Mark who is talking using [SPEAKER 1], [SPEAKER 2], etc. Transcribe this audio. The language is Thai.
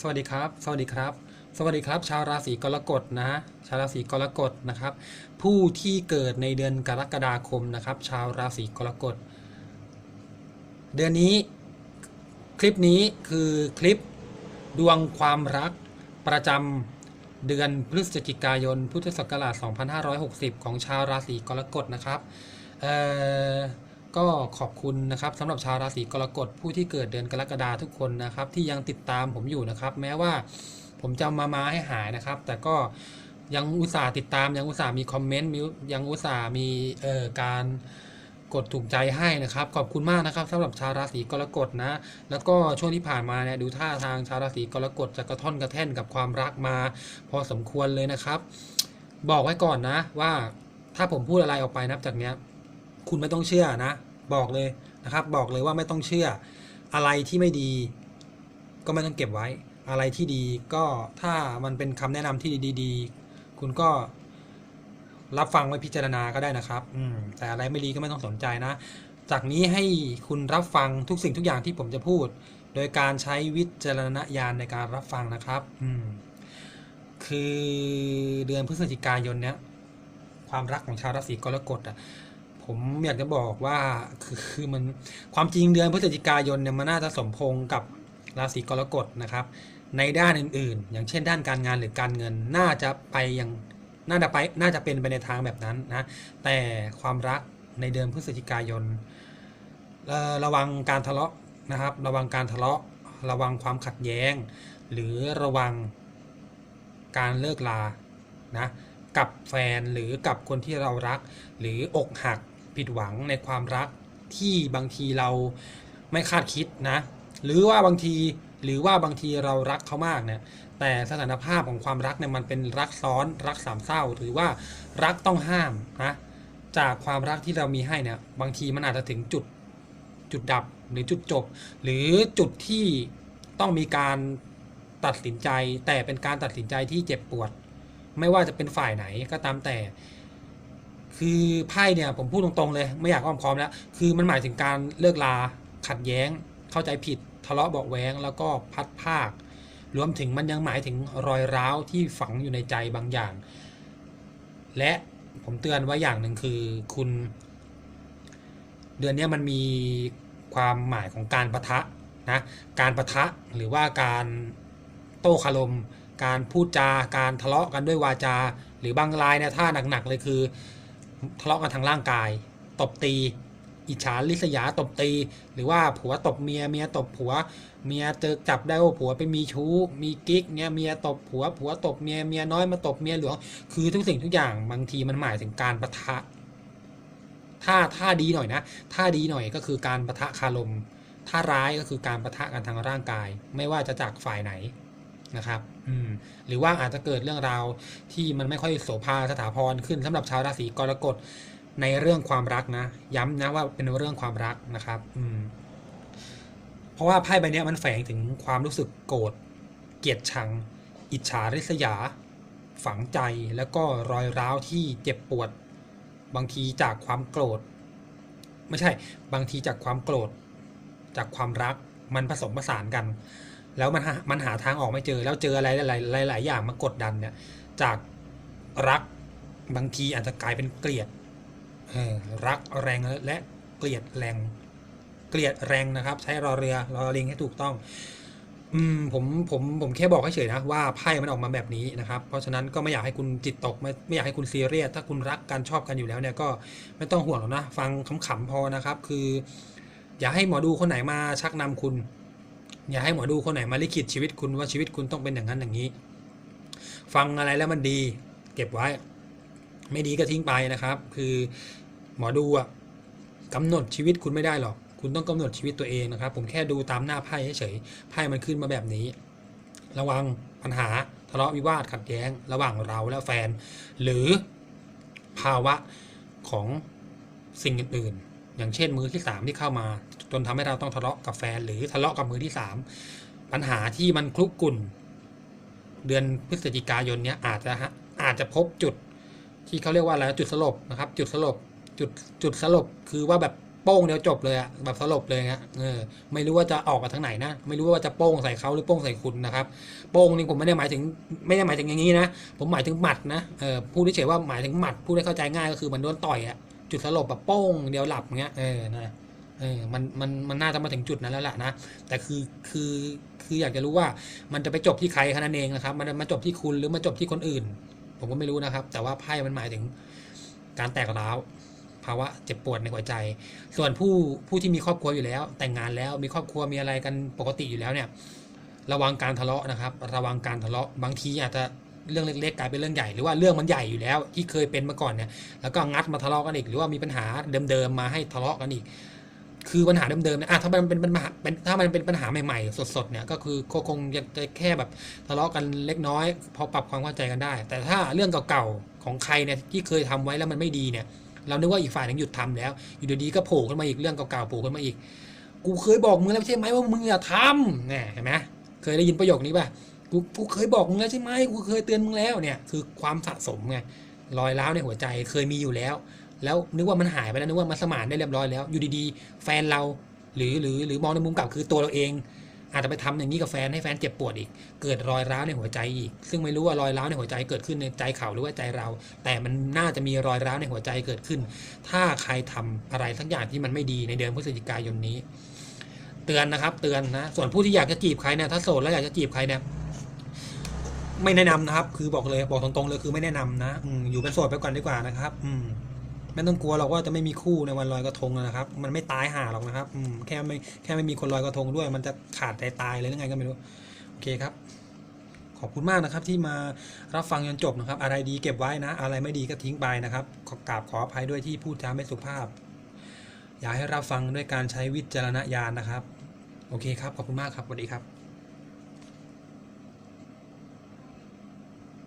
[SPEAKER 1] สวัสดีครับ สวัสดีครับ สวัสดีครับ ชาวราศีกรกฎนะชาวราศีกรกฎนะครับ ผู้ที่เกิดในเดือนกรกฎาคมนะครับ ชาวราศีกรกฎ เดือนนี้คลิปนี้คือคลิปดวงความรักประจำเดือนพฤศจิกายน พุทธศักราช 2560 ของชาวราศีกรกฎนะครับ เอ่อ ก็ขอบคุณนะครับสำหรับชาวราศีกรกฎผู้ที่เกิดเดือนกรกฎาทุกคนนะครับ ที่ยังติดตามผมอยู่นะครับ แม้ว่าผมจะมามาให้หายนะครับ แต่ก็ยังอุตส่าห์ติดตามยังอุตส่าห์มีคอมเมนต์มียังอุตส่าห์มีเอ่อการกดถูกใจให้นะครับ ขอบคุณมากนะครับสำหรับชาวราศีกรกฎนะ แล้วก็ช่วงที่ผ่านมาเนี่ยดูท่าทางชาวราศีกรกฎจะกระท่อนกระแท่นกับความรักมา พอสมควรเลยนะครับ บอกไว้ก่อนนะว่าถ้าผมพูดอะไรออกไปนับจากเนี้ย คุณไม่ต้องเชื่อนะ บอกเลยนะครับ บอกเลยว่าไม่ต้องเชื่ออะไรที่ไม่ดี ก็ไม่ต้องเก็บไว้ อะไรที่ดีก็ถ้ามันเป็นคำแนะนำที่ดีๆคุณก็รับฟังไว้พิจารณาก็ได้นะครับ อืมแต่อะไรไม่ดีก็ไม่ต้องสนใจนะ จากนี้ให้คุณรับฟังทุกสิ่งทุกอย่างที่ผมจะพูด โดยการใช้วิจารณญาณในการรับฟังนะครับ อืม คือเดือนพฤศจิกายนเนี้ย ความรักของชาวราศีกรกฎอะ ผมอยากจะบอกว่าคือคือมันความจริงเดือนพฤศจิกายนเนี่ยมันน่าจะสมพงกับราศีกรกฎนะครับ ในด้านอื่นๆ อย่างเช่นด้านการงานหรือการเงินน่าจะไปอย่างน่าจะไปน่าจะเป็นไปในทางแบบนั้นนะแต่ความรักในเดือนพฤศจิกายนระวังการทะเลาะนะครับ ระวังการทะเลาะ ระวังความขัดแย้ง หรือระวังการเลิกลานะกับแฟนหรือกับคนที่เรารักหรืออกหัก ผิดหวังในความรักที่บางทีเราไม่คาดคิดนะ หรือว่าบางทีหรือว่าบางทีเรารักเขามากเนี่ยแต่สถานภาพของความรักเนี่ยมันเป็นรักซ้อนรักสามเศร้า หรือว่ารักต้องห้ามนะจากความรักที่เรามีให้เนี่ยบางทีมันอาจจะถึงจุดจุดดับหรือจุดจบ หรือจุดที่ต้องมีการตัดสินใจ แต่เป็นการตัดสินใจที่เจ็บปวด ไม่ว่าจะเป็นฝ่ายไหนก็ตามแต่ คือไพ่เนี่ยผมพูดตรงๆเลย ไม่อยากอ้อมค้อมแล้ว คือมันหมายถึงการเลิกลาขัดแย้ง เข้าใจผิดทะเลาะเบาะแวงแล้วก็พัดภาค รวมถึงมันยังหมายถึงรอยร้าวที่ฝังอยู่ในใจบางอย่าง และผมเตือนไว้อย่างหนึ่งคือคุณ เดือนนี้มันมีความหมายของการประทะนะการประทะหรือว่าการโต้คารม การพูดจาการทะเลาะกันด้วยวาจา หรือบางรายเนี่ยถ้าหนักๆเลยคือ ทะเลาะกันทางร่างกาย ตบตี อิจฉาริษยาตบตี หรือว่าผัวตบเมียเมียตบผัว เมียเจอจับได้ว่าผัวไปมีชู้ มีกิ๊กเนี่ยเมียตบผัวผัวตบเมียเมียน้อยมาตบเมียหลวงคือทุกสิ่งทุกอย่างบางทีมันหมายถึงการประทะถ้าถ้าดีหน่อยนะ ถ้าดีหน่อยก็คือการประทะคารม ถ้าร้ายก็คือการประทะกันทางร่างกาย ไม่ว่าจะจากฝ่ายไหน นะครับ อืม หรือว่าอาจจะเกิดเรื่องราวที่มันไม่ค่อยโสภาสถาพรขึ้นสำหรับชาวราศีกรกฎในเรื่องความรักนะ ย้ำนะว่าเป็นเรื่องความรักนะครับ อืม เพราะว่าไพ่ใบเนี้ยมันแฝงถึงความรู้สึกโกรธ เกลียดชัง อิจฉาริษยา ฝังใจ แล้วก็รอยร้าวที่เจ็บปวด บางทีจากความโกรธ ไม่ใช่ บางทีจากความโกรธ จากความรัก มันผสมผสานกัน แล้วมันหามันหาทางออกไม่เจอ แล้วเจออะไรหลายๆหลายอย่างมากดดันเนี่ย จากรักบางทีอาจจะกลายเป็นเกลียดรักแรงและเกลียดแรงเกลียดแรงนะครับ ใช้รอเรือรอลิงให้ถูกต้อง อืมผมผมผมแค่บอกเฉยๆนะว่าไพ่มันออกมาแบบนี้นะครับ เพราะฉะนั้นก็ไม่อยากให้คุณจิตตกไม่ไม่อยากให้คุณซีเรียสถ้าคุณรักกันชอบกันอยู่แล้วเนี่ยก็ไม่ต้องห่วงหรอกนะ ฟังขำๆพอนะครับ คือ อย่าให้หมอดูคนไหนมาชักนำคุณ อย่าให้หมอดูคนไหนมาลิขิตชีวิตคุณว่าชีวิตคุณต้องเป็นอย่างนั้นอย่างนี้ ฟังอะไรแล้วมันดี เก็บไว้ ไม่ดีก็ทิ้งไปนะครับ คือหมอดูอะกำหนดชีวิตคุณไม่ได้หรอก คุณต้องกำหนดชีวิตตัวเองนะครับ ผมแค่ดูตามหน้าไพ่เฉยๆไพ่มันขึ้นมาแบบนี้ ระวังปัญหาทะเลาะวิวาทขัดแย้ง ระหว่างเราและแฟน หรือภาวะของสิ่งอื่นๆ อย่างเช่นมือที่สามที่เข้ามา จนทำให้เราต้องทะเลาะกับแฟน หรือทะเลาะกับมือที่สามปัญหาที่มันคลุกกลุ่น เดือนพฤศจิกายนเนี้ยอาจจะฮะอาจจะพบจุดที่เขาเรียกว่าอะไรจุดสลบนะครับ จุดสลบจุดจุดสลบคือว่าแบบโป้งเดียวจบเลยอะแบบสลบเลยฮะเออไม่รู้ว่าจะออกมาทางไหนนะ ไม่รู้ว่าจะโป้งใส่เขาหรือโป้งใส่คุณนะครับโป้งนี่ผมไม่ได้หมายถึงไม่ได้หมายถึงอย่างนี้นะผมหมายถึงหมัดนะเออพูดเฉยว่าหมายถึงหมัดพูดให้เข้าใจง่ายก็คือมันโดนต่อยอะ จุดสลบแบบโป้งเดียวหลับเงี้ยเออนะเออมันมันมันน่าจะมาถึงจุดนั้นแล้วล่ะนะแต่คือคือคืออยากจะรู้ว่ามันจะไปจบที่ใครแค่นั้นเองนะครับ มันมาจบที่คุณหรือมาจบที่คนอื่น ผมก็ไม่รู้นะครับ แต่ว่าไพ่มันหมายถึงการแตกร้าวภาวะเจ็บปวดในหัวใจ ส่วนผู้ผู้ที่มีครอบครัวอยู่แล้ว แต่งงานแล้วมีครอบครัวมีอะไรกันปกติอยู่แล้วเนี่ย ระวังการทะเลาะนะครับ ระวังการทะเลาะบางทีอาจจะ เรื่องเล็กๆกลายเป็นเรื่องใหญ่หรือว่าเรื่องมันใหญ่อยู่แล้ว ที่เคยเป็นมาก่อนเนี่ยแล้วก็งัดมาทะเลาะกันอีกหรือว่ามีปัญหาเดิมๆมาให้ทะเลาะกันอีก คือปัญหาเดิมๆเนี่ยอะถ้ามันเป็นปัญหาเป็นถ้ามันเป็นปัญหาใหม่ๆ สดๆเนี่ยก็คือก็คงจะแค่แบบทะเลาะกันเล็กน้อย พอปรับความเข้าใจกันได้ แต่ถ้าเรื่องเก่าๆของใครเนี่ยที่เคยทำไว้แล้วมันไม่ดีเนี่ยเรานึกว่าอีกฝ่ายหนึงหยุดทำแล้ว อยู่ดีๆก็โผล่ขึ้นมาอีกเรื่องเก่าๆโผล่ขึ้นมาอีก กูเคยบอกมึงแล้วใช่ไหมว่ามึงอย่าทำเนี่ยเห็นไหมเคยได้ยินประโยคนี้ป่ะ กูกูเคยบอกมึงแล้วใช่ไหมกูเคยเตือนมึงแล้วเนี่ย คือความสะสมไงรอยร้าวในหัวใจเคยมีอยู่แล้ว แล้วนึกว่ามันหายไปแล้วนึกว่ามันสมานได้เรียบร้อยแล้ว อยู่ดีๆ แฟนเรา หรือหรือหรือมองในมุมกลับคือตัวเราเอง อาจจะไปทำอย่างนี้กับแฟนให้แฟนเจ็บปวดอีก เกิดรอยร้าวในหัวใจอีก ซึ่งไม่รู้ว่ารอยร้าวในหัวใจเกิดขึ้นในใจเขาหรือว่าใจเรา แต่มันน่าจะมีรอยร้าวในหัวใจเกิดขึ้น ถ้าใครทำอะไรสักอย่างที่มันไม่ดีในเดือนพฤศจิกายนนี้ เตือนนะครับ เตือนนะ ส่วนผู้ที่อยากจะจีบใครเนี่ยถ้าโสดแล้วอยากจะจีบใครเนี่ย ไม่แนะนำนะครับ คือบอกเลยบอกตรงๆเลยคือไม่แนะนำนะอืมอยู่เป็นโสดไปก่อนดีกว่านะครับ อืมไม่ต้องกลัวหรอกว่าจะไม่มีคู่ในวันลอยกระทงนะครับ มันไม่ตายห่าหรอกนะครับอืมแค่ไม่แค่ไม่มีคนลอยกระทงด้วย มันจะขาดใจตายเลยหรือไงก็ไม่รู้ โอเคครับ ขอบคุณมากนะครับ ที่มารับฟังจนจบนะครับ อะไรดีเก็บไว้นะ อะไรไม่ดีก็ทิ้งไปนะครับ ขอกราบขออภัยด้วยที่พูดจาไม่สุภาพ อยากให้รับฟังด้วยการใช้วิจารณญาณนะครับ โอเคครับ ขอบคุณมากครับสวัสดีครับ